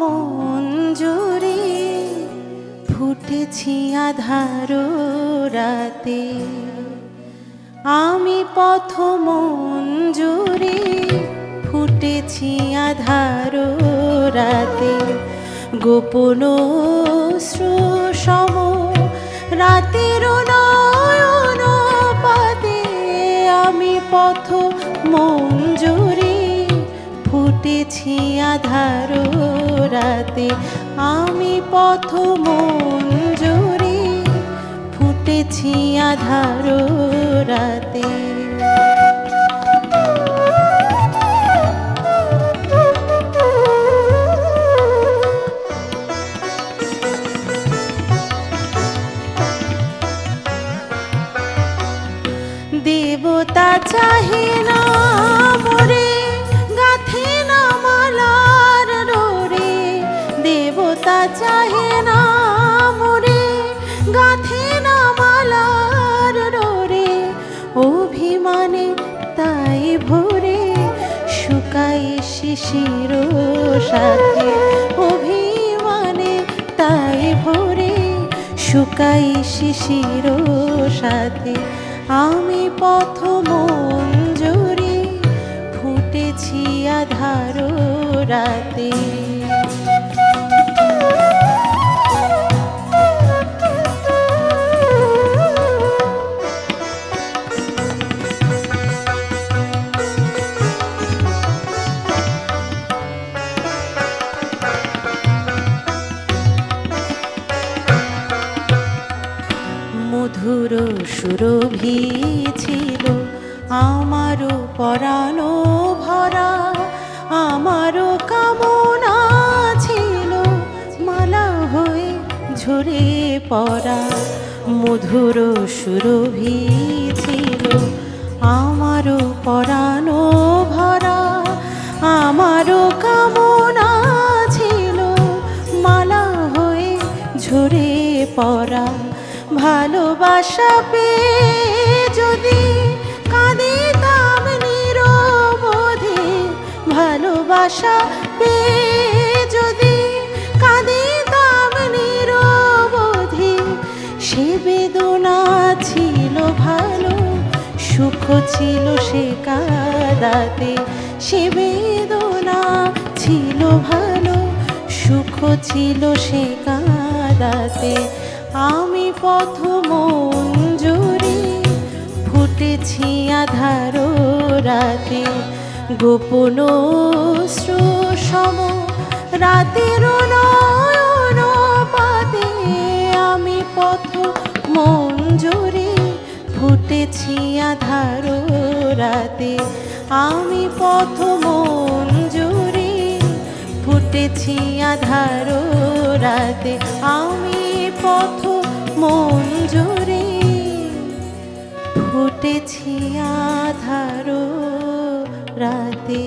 মঞ্জুরি ফুটেছি আধার রাতে। আমি পথ মঞ্জুরি ফুটেছি আধার রাতে। গোপন সম রাতের ফুটেছি আধার রাতে। আমি পথ মঞ্জুরি ফুটেছি আধার রাতে। দেবতা চাহে শিশির সাথে অভিমানে তাই ভরে শুকাই শিশির সাথে আমি পথ মঞ্জুরি ফুটেছি আধারো রাতে। মধুর সুরভি ছিল। আমারও পরানো ভরা, আমারও কামনা ছিল। মালা হয়ে ঝরে পড়া মধুর সুরভি ছিল। আমারও পরানো ভরা, আমারও কামনা ছিল। মালা হয়ে ঝরে পড়া ভালোবাসা পেয়ে যদি কাঁদে কাঁদিতাম নিরবধি, ভালোবাসা পেয়ে যদি কাঁদে কাঁদিতাম নিরবধি, সে বেদনা ছিল ভালো, সুখ ছিল সে কাদাতে, সে বেদনা ছিল ভালো, সুখ ছিল সে কাদাতে, আমি পথ মঞ্জুরি, ফুটেছি আধার রাতে। গোপন সম রাতের নয়ন পাতে। আমি পথ মঞ্জুরি, ফুটেছি আধার রাতে। আমি পথ মঞ্জুরি, ফুটেছি আধার রাতে। আমি পথ মঞ্জুরি ফুটেছি আধারো রাতে।